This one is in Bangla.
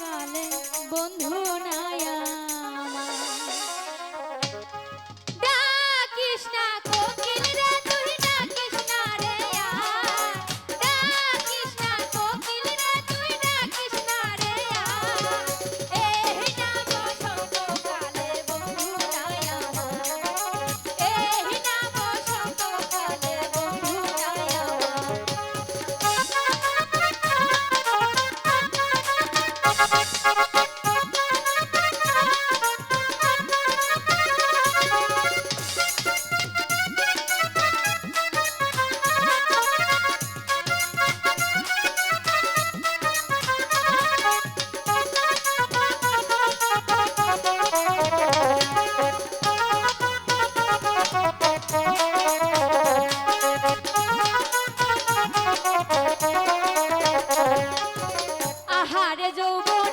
কালে বন্ধু না আহারে যৌবন